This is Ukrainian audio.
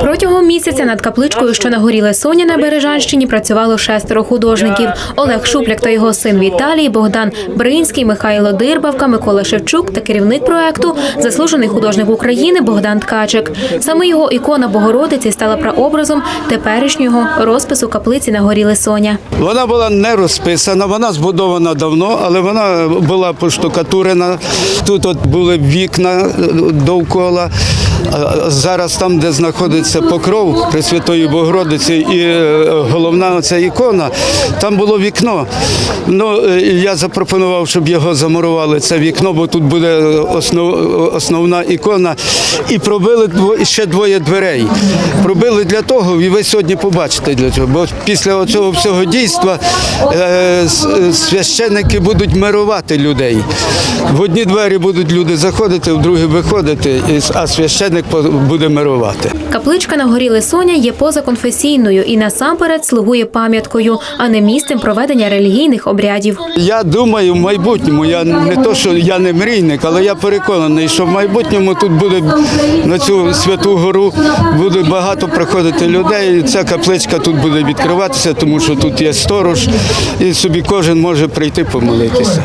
Протягом місяця над капличкою, що на горі Лесоня на Бережанщині, працювало шестеро художників: Олег Шупляк та його син Віталій, Богдан Бринський, Михайло Дирбавка, Микола Шевчук та керівник проекту, заслужений художник України Богдан Ткачик. Саме його ікона Богородиці стала прообразом теперішнього розпису каплиці на горі Лесоня. Вона була не розписана, вона збудована давно, але вона була поштукатурена. Тут от були вікна довкола. Зараз там, де знаходиться покров Пресвятої Богородиці і е, головна ця ікона, там було вікно. Ну, е, я запропонував, щоб його замурували, це вікно, бо тут буде основ, основна ікона. І пробили ще двоє дверей. Пробили для того, і ви сьогодні побачите для цього. Бо після цього всього дійства е, священники будуть мирувати людей. В одні двері будуть люди заходити, в другі виходити, а священник по- буде мирувати. Капличка на горі Лисоня є позаконфесійною і насамперед слугує пам'яткою, а не місцем проведення релігійних обрядів. Я думаю, в майбутньому, я не то, що я не мрійник, але я переконаний, що в майбутньому тут буде на цю святу гору буде багато приходити людей. і Ця капличка тут буде відкриватися, тому що тут є сторож, і собі кожен може прийти помолитися.